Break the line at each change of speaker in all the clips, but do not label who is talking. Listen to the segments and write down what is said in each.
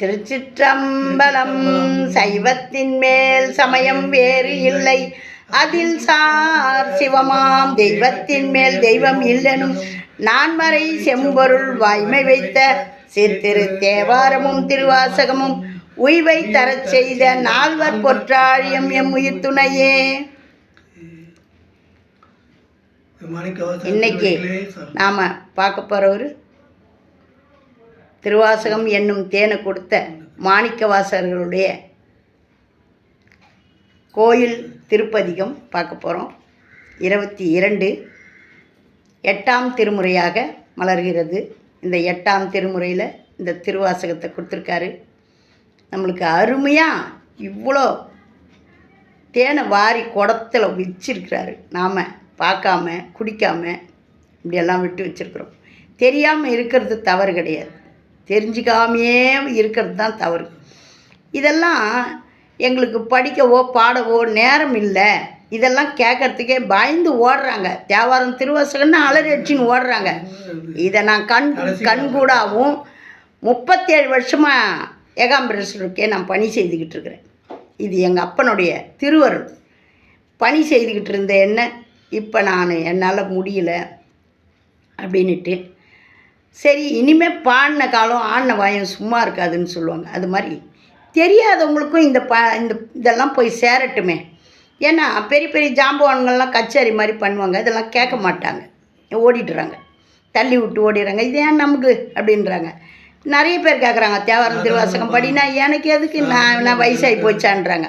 திருச்சிற்றம்பலம் சைவத்தின் மேல் சமயம் வேறு இல்லை. அதில் சார் சிவமாம் தெய்வத்தின் மேல் தெய்வம் இல்லெனும் நான்மறை செம்பொருள் வாய்மை வைத்த சித்திரு தேவாரமும் திருவாசகமும் உய்வை தரச் செய்த நால்வர் பொற்றாழியம் எம் உயிர் துணையே இன்னைக்கு நாம் பார்க்க போகிறவர் திருவாசகம் என்னும் தேனை கொடுத்த மாணிக்கவாசகர்களுடைய கோயில் திருப்பதிகம் பார்க்க போகிறோம் இருபத்தி இரண்டு எட்டாம் திருமுறையாக மலர்கிறது. இந்த எட்டாம் திருமுறையில் இந்த திருவாசகத்தை கொடுத்துருக்காரு. நம்மளுக்கு அருமையாக இவ்வளோ தேனை வாரி குடத்தில் வச்சிருக்கிறாரு. நாம் பார்க்காம குடிக்காம இப்படியெல்லாம் விட்டு வச்சுருக்குறோம். தெரியாமல் இருக்கிறது தவறு கிடையாது. தெரிஞ்சுக்காமையே இருக்கிறது தான் தவறு. இதெல்லாம் எங்களுக்கு படிக்கவோ பாடவோ நேரம் இல்லை. இதெல்லாம் கேட்கறதுக்கே பயந்து ஓடுறாங்க. தேவாரம் திருவாசகம்னு அலறி அடிச்சுன்னு ஓடுறாங்க. இதை நான் கண் கண்கூடாவும் முப்பத்தேழு வருஷமாக ஏகாம்பரேஸ்வருக்கே நான் பணி செய்துக்கிட்டு இருக்கிறேன். இது எங்கள் அப்பனுடைய திருவருள். பணி செய்துக்கிட்டு இருந்த என்ன? இப்போ நான் என்னால் முடியல அப்படின்னுட்டு சரி இனிமேல் பாடின காலம் ஆடின வாயம் சும்மா இருக்காதுன்னு சொல்லுவாங்க. அது மாதிரி. தெரியாதவங்களுக்கும் இந்த ப இந்த இதெல்லாம் போய் சேரட்டுமே. ஏன்னா பெரிய பெரிய ஜாம்பவான்கள்லாம் கச்சேரி மாதிரி பண்ணுவாங்க. இதெல்லாம் கேட்க மாட்டாங்க. ஓடிடுறாங்க. தள்ளி விட்டு ஓடிடுறாங்க. இது ஏன் நமக்கு? அப்படின்றாங்க. நிறைய பேர் கேட்குறாங்க தேவாரம் திருவாசகம் படினா எனக்கு எதுக்கு? நான் நான் வயசாகி போச்சான்றாங்க.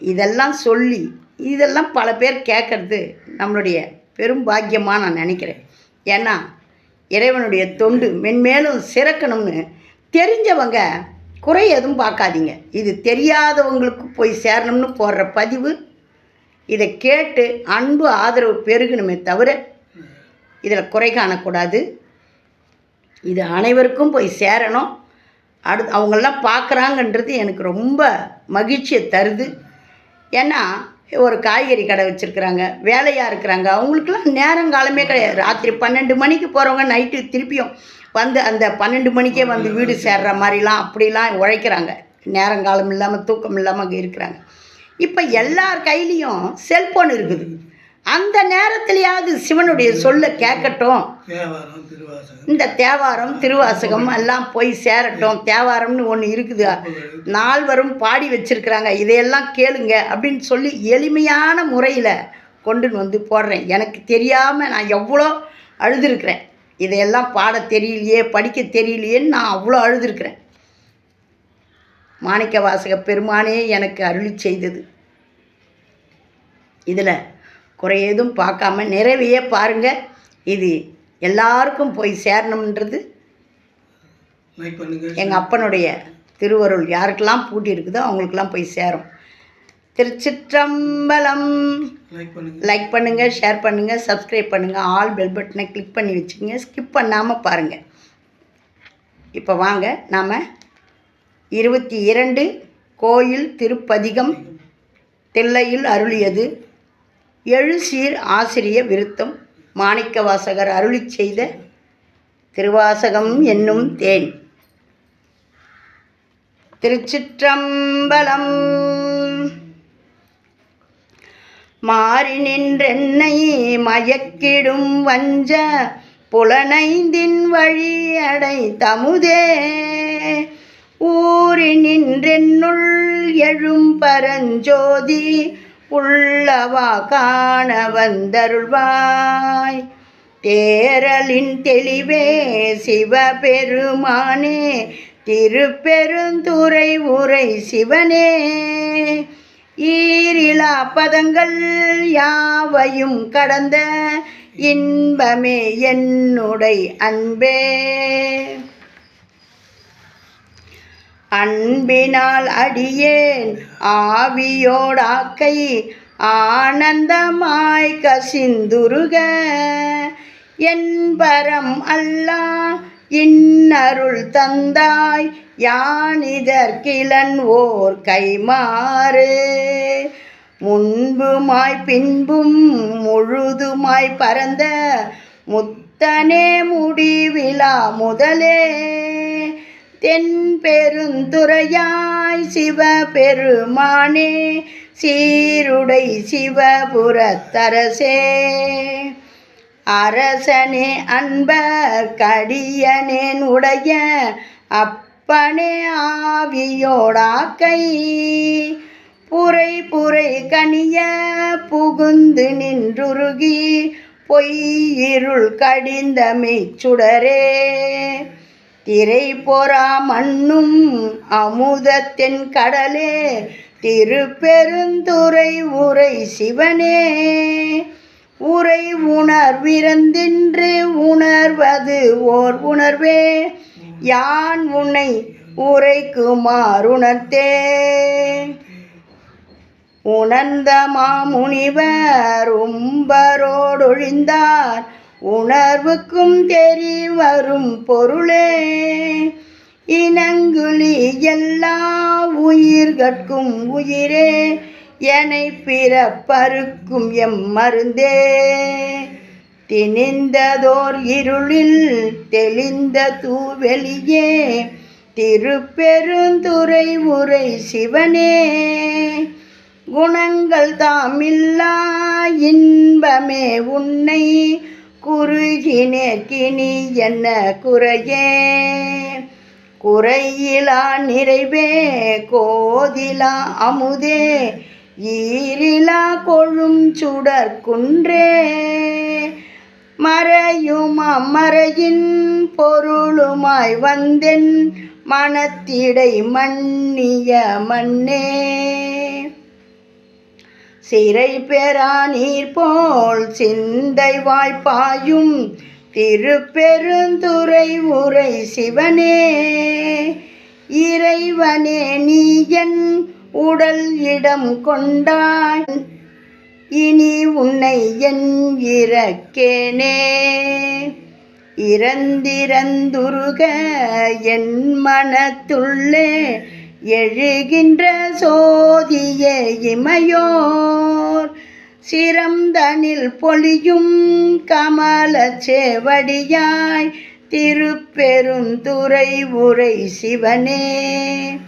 இதெல்லாம் சொல்லி இதெல்லாம் பல பேர் கேட்குறது நம்மளுடைய பெரும் பாக்கியமாக நான் நினைக்கிறேன். ஏன்னா இறைவனுடைய தொண்டு மென்மேலும் சிறக்கணும்னு தெரிஞ்சவங்க குறை எதுவும் பார்க்காதீங்க. இது தெரியாதவங்களுக்கு போய் சேரணும்னு போடுற பதிவு. இதை கேட்டு அன்பு ஆதரவு பெருகணுமே தவிர இதில் குறை காணக்கூடாது. இது அனைவருக்கும் போய் சேரணும். அடு அவங்களாம் பார்க்குறாங்கன்றது எனக்கு ரொம்ப மகிழ்ச்சியை தருது. ஏன்னா ஒரு காய்கறி கடை வச்சுருக்குறாங்க வேலையாக இருக்கிறாங்க. அவங்களுக்குலாம் நேரங்காலமே கிடையாது. ராத்திரி பன்னெண்டு மணிக்கு போகிறவங்க நைட்டு திருப்பியும் வந்து அந்த பன்னெண்டு மணிக்கே வந்து வீடு சேர்ற மாதிரிலாம் அப்படிலாம் உழைக்கிறாங்க. நேரங்காலம் இல்லாமல் தூக்கம் இல்லாமல் அங்கே இருக்கிறாங்க. இப்போ எல்லார் கையிலையும் செல்ஃபோன் இருக்குது. அந்த நேரத்துலையாவது சிவனுடைய சொல்ல கேட்கட்டும். இந்த தேவாரம் திருவாசகம் எல்லாம் போய் சேரட்டும். தேவாரம்னு ஒன்று இருக்குது. நால்வரும் பாடி வச்சிருக்கிறாங்க. இதையெல்லாம் கேளுங்க அப்படின்னு சொல்லி எளிமையான முறையில் கொண்டு வந்து போடுறேன். எனக்கு தெரியாமல் நான் எவ்வளோ அழுதுருக்கிறேன். இதையெல்லாம் பாட தெரியலையே படிக்க தெரியலையேன்னு நான் அவ்வளோ அழுதுருக்கிறேன். மாணிக்க வாசக பெருமானே எனக்கு அருளி செய்தது. இதில் குறை எதுவும் பார்க்காம நிறைவையே பாருங்கள் இது எல்லாருக்கும் போய் சேரணுன்றது எங்கள் அப்பனுடைய திருவருள். யாருக்கெல்லாம் பூட்டி இருக்குதோ அவங்களுக்கெல்லாம் போய் சேரும். திருச்சிற்றம்பலம்.
லைக் பண்ணுங்க.
லைக் பண்ணுங்கள் ஷேர் பண்ணுங்கள் சப்ஸ்கிரைப் பண்ணுங்கள் ஆல் பெல் பட்டனை கிளிக் பண்ணி வச்சுக்கோங்க. ஸ்கிப் பண்ணாமல் பாருங்கள் இப்போ வாங்க நாம் இருபத்தி இரண்டு கோயில் திருப்பதிகம். தில்லையில் அருளியது. எழுசீர் ஆசிரிய விருத்தம் மாணிக்கவாசகர் அருளி செய்த திருவாசகம் என்னும் தேன். திருச்சிற்றம்பலம் மாறி நின்றென்னை மயக்கிடும் வஞ்ச புலனைந்தின் வழி அடை தமுதே. ஊறி நின்றென்னுள் எழும் பரஞ்சோதி உள்ளவா காண வந்தருள்வாய். தேரலின் தெளிவே சிவபெருமானே திருப்பெருந்துறை உரை சிவனே. ஈரிலா பதங்கள் யாவையும் கடந்த இன்பமே என்னுடை அன்பே. அன்பினால் அடியேன். ஆவியோடாக்கை ஆனந்தமாய் கசிந்துருக. என்பரம் அல்லா இன்னருள் தந்தாய். யானிதற்கிலன் ஓர் கைமாறு முன்புமாய் பின்பும் முழுதுமாய் பரந்த முத்தனே முடிவிழா முதலே. தென்பெருந்துறையாய் சிவபெருமானே சீருடை சிவபுரத்தரசே. அரசனே அன்பர் கடியனேன் உடைய அப்பனே ஆவியோடாக்கை. புரை புரை கனிய புகுந்து நின்றுருகி பொய்யிருள் கடிந்தமை சுடரே திரை பொறா மண்ணும் அமுதத்தின் கடலே திருப்பெருந்துறை உரை சிவனே. உரை உணர்விறந்தின்று உணர்வது ஓர் உணர்வே. யான் உன்னை உரைக்குமாறுணர்த்தே உணர்ந்த மாமுனிவர் உம்பரோடொழிந்தார் உணர்வுக்கும் தெரி வரும் பொருளே. இனங்குழி எல்லா உயிர்கட்கும் உயிரே. எனை பிறப்பருக்கும் எம் மருந்தே. திணிந்ததோர் இருளில் தெளிந்த தூவெளியே. திருப்பெருந்துறை உரை சிவனே. குணங்கள் தாமில்லா இன்பமே உன்னை குறுகினேற்கினி என்ன குறையே? குறையிலா நிறைவே கோதிலா அமுதே ஈரிலா கொழும் சுடர் குன்றே. மறையும் அம்மறையின் பொருளுமாய் வந்தென் மனத்திடை மன்னிய மண்ணே சிறை பெறா நீர் போல் சிந்தை வாய்ப்பாயும் திருப்பெருந்துரை உரை சிவனே. இறைவனே நீ என் உடல் இடம் கொண்டாய். இனி உன்னை என் இறக்கேனே. இறந்திறந்துருக என் மனத்துள்ளே. எழுகின்ற சோதிய இமையோர் சிறந்தனில் பொழியும் கமல சேவடியாய் திருப்பெருந்துரை உரை சிவனே.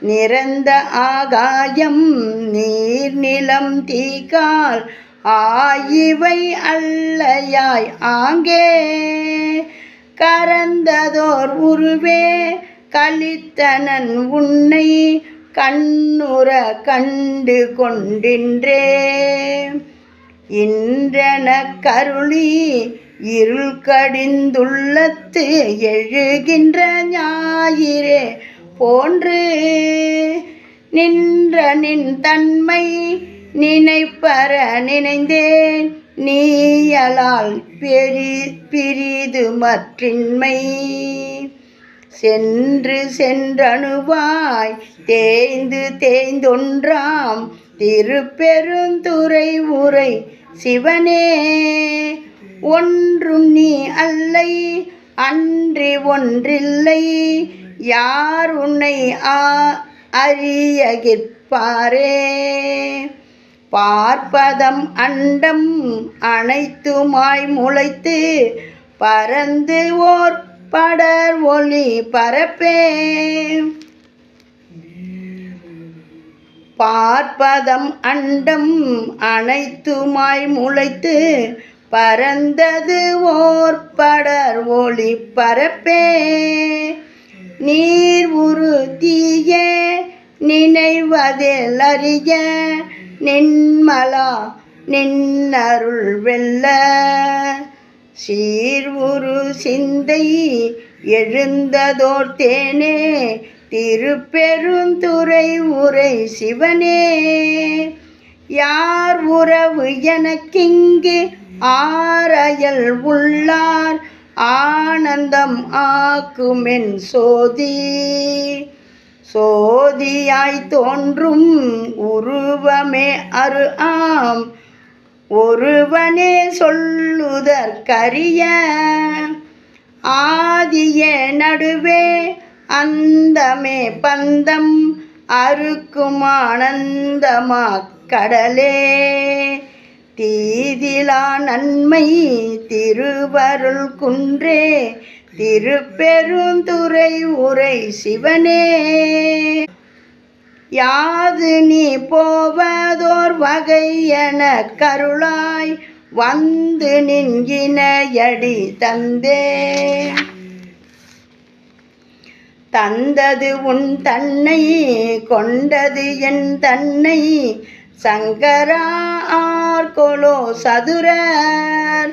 நிறந்த ஆகாயம் நீர் நிலம் தீக்கால் ஆயிவை அல்லையாய் ஆங்கே. கரந்ததோர் உருவே கலித்தனன் உன்னை கண்ணுற கண்டு கொண்டின்றே. இன்றன கருளி இருள் கடிந்துள்ளத்து எழுகின்ற ஞாயிறே போன்று நின்ற நின் தன்மை நினைப்பற நினைந்தேன். நீயலால் பெரி பிரிது மற்றின்மை சென்று சென்றணுவாய் தேய்ந்து தேய்ந்தொன்றாம் திருப்பெருந்துறை உரை சிவனே. ஒன்றும் நீ அல்லை அன்றி ஒன்றில்லை யார் உன்னை ஆ அறியகிற்பாரே? பார்ப்பதம் அண்டம் அனைத்துமாய் முளைத்து பறந்து ஓர் படர் ஒளி பரப்பே பார்ப்பதம் அண்டம் அனைத்துமாய் முளைத்து பறந்தது ஓர் படர் ஒளி பரப்பே நீர் உரு தீய நினைவதில் அறிய நின்மலா நின்னருள் வெல்ல சீர் ஒரு சிந்தை எழுந்ததோர் தேனே திருப்பெருந்துறை உரை சிவனே. யார் உறவு எனக்கிங்கு ஆரையல் உள்ளார் ஆனந்தம் ஆக்குமென் சோதி. சோதியாய் தோன்றும் உருவமே அரு ஆம் ஒருவனே சொல்லுதற்கரிய ஆதிய நடுவே அந்தமே பந்தம் அறுக்கும் ஆனந்தமா கடலே. தீதிலா நன்மை திருவருள் குன்றே திருப்பெருந்துறை உரை சிவனே. யாது நீ போவதோர் வகை என கருளாய் வந்து நின்கினையடி தந்தே. தந்தது உன் தன்னை கொண்டது என் தன்னை சங்கரார் கொலோ சதுரர்.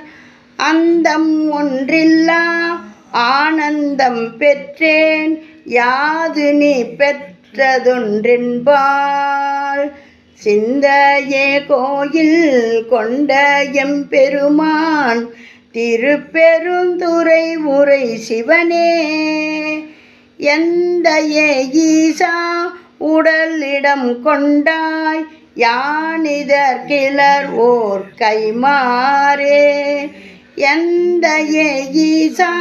அந்தம் ஒன்றில்லா ஆனந்தம் பெற்றேன் யாது நீ பெற்றதொன்றென்பால் சிந்தையே கோயில் கொண்ட எம்பெருமான் திருப்பெருந்துறை உரை சிவனே. எந்த ஈசா உடலிடம் கொண்டாய் யானிதர் கிளர் ஓர் கைமாறே. எந்த ஈசா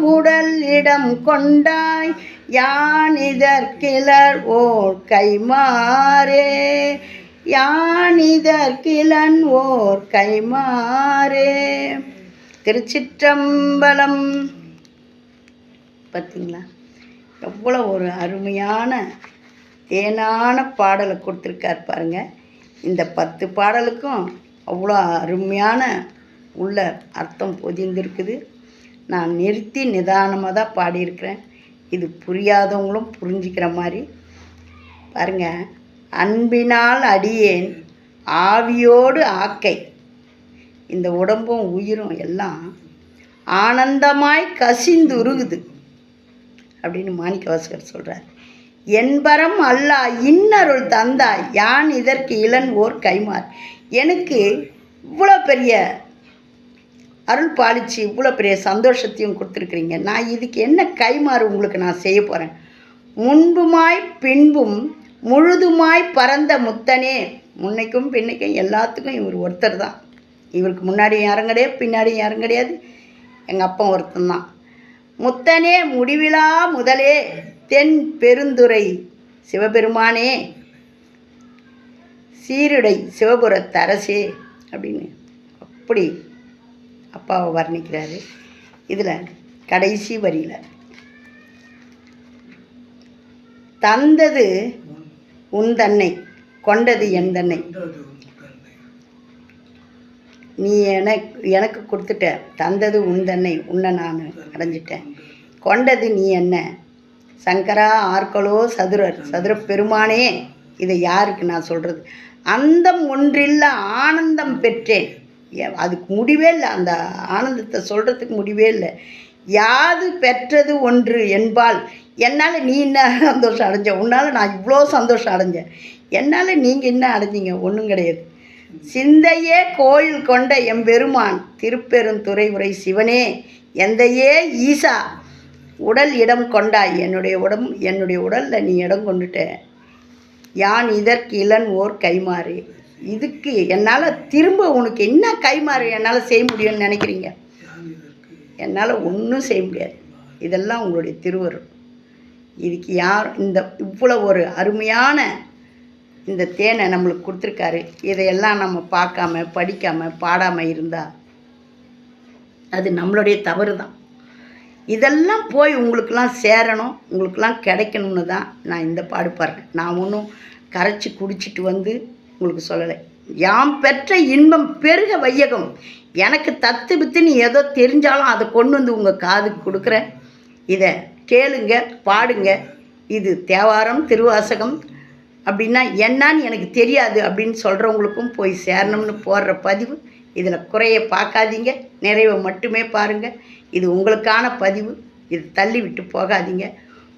உடல் இடம் கொண்டாய் யானிதர் கிளர் ஓர் கைமாறே? யானிதர் கிளன் ஓர் கைமாறே? திருச்சிற்றம்பலம். பார்த்தீங்களா எவ்வளோ ஒரு அருமையான தேனான பாடலை கொடுத்துருக்கார் பாருங்க. இந்த பத்து பாடலுக்கும் அவ்வளோ அருமையான உள்ள அர்த்தம் பொதிந்திருக்குது. நான் நிறுத்தி நிதானமாக தான் பாடியிருக்கிறேன். இது புரியாதவங்களும் புரிஞ்சுக்கிற மாதிரி. பாருங்க அன்பினால் அடியேன் ஆவியோடு ஆக்கை. இந்த உடம்பும் உயிரும் எல்லாம் ஆனந்தமாய் கசிந்துருகுது. அப்படின்னு மாணிக்கவாசகர் சொல்கிறார் என்பரம் அல்லா இன்னருள் தந்தாய் யான் இதற்கு இளன் ஓர் கைமார். எனக்கு இவ்வளோ பெரிய அருள் பாலிச்சு இவ்வளோ பெரிய சந்தோஷத்தையும் கொடுத்துருக்குறீங்க. நான் இதுக்கு என்ன கைமாறு உங்களுக்கு நான் செய்ய போகிறேன் முன்புமாய் பின்பும் முழுதுமாய் பறந்த முத்தனே. முன்னைக்கும் பின்னைக்கும் எல்லாத்துக்கும் இவர் ஒருத்தர் தான். இவருக்கு முன்னாடி யாரும் கிடையாது பின்னாடி யாரும் கிடையாது. எங்கள் அப்பா ஒருத்தன் தான். முத்தனே முடிவிலா முதலே தென் பெருந்துறை சிவபெருமானே. சீருடை சிவபுரத்து அரசே அப்படின்னு அப்படி அப்பாவை வர்ணிக்கிறாரு. இதில் கடைசி வரியில். தந்தது உன் தன்னை கொண்டது என் தன்னை. நீ எனக்கு எனக்கு கொடுத்துட்ட தந்தது உன் தன்னை உன்னை நான் அடைஞ்சிட்டேன். கொண்டது நீ என்ன? சங்கரா ஆர்களோ சதுரர் சதுர பெருமானே இதை யாருக்கு நான் சொல்கிறது அந்தம் ஒன்றில்ல ஆனந்தம் பெற்றேன். அதுக்கு முடிவே இல்லை. அந்த ஆனந்தத்தை சொல்கிறதுக்கு முடிவே இல்லை. யாது பெற்றது ஒன்று என்பால் என்னால் நீ என்ன சந்தோஷம் அடைஞ்ச? உன்னால் நான் இவ்வளோ சந்தோஷம் அடைஞ்சேன். என்னால் நீங்கள் என்ன அடைஞ்சீங்க? ஒன்றும் கிடையாது. சிந்தையே கோயில் கொண்ட எம்பெருமான் திருப்பெருந்துறை உரை சிவனே எந்தையே ஈசா உடல் இடம் கொண்டாய். என்னுடைய உடம் என்னுடைய உடலில் நீ இடம் கொண்டுட்ட. யான் இதற்கு இளன் ஓர் கைமாறு. இதுக்கு என்னால் திரும்ப உனக்கு என்ன கைமாறு என்னால் செய்ய முடியும்னு நினைக்கிறீங்க? என்னால் ஒன்றும் செய்ய முடியாது. இதெல்லாம் உங்களுடைய திருவருள். இதுக்கு யார் இந்த இவ்வளோ ஒரு அருமையான இந்த தேனை நம்மளுக்கு கொடுத்துருக்காரு. இதையெல்லாம் நம்ம பார்க்காம படிக்காம பாடாமல் இருந்தால் அது நம்மளுடைய தவறு தான் இதெல்லாம் போய் உங்களுக்கெல்லாம் சேரணும் உங்களுக்கெல்லாம் கிடைக்கணும்னு தான் நான் இந்த பாடுபாடுறேன் நான் ஒன்றும் கரைச்சி குடிச்சிட்டு வந்து உங்களுக்கு சொல்லலை. யாம் பெற்ற இன்பம் பெருக வையகம். எனக்கு தத்து பித்து நீ ஏதோ தெரிஞ்சாலும் அதை கொண்டு வந்து உங்கள் காதுக்கு கொடுக்குறேன். இதை கேளுங்க பாடுங்க. இது தேவாரம் திருவாசகம். அப்படின்னா என்னன்னு எனக்கு தெரியாது அப்படின்னு சொல்கிறவங்களுக்கும் போய் சேரணும்னு போடுற பதிவு. இதில் குறைய பார்க்காதீங்க. நிறைவை மட்டுமே பாருங்கள் இது உங்களுக்கான பதிவு. இது தள்ளி விட்டு போகாதீங்க.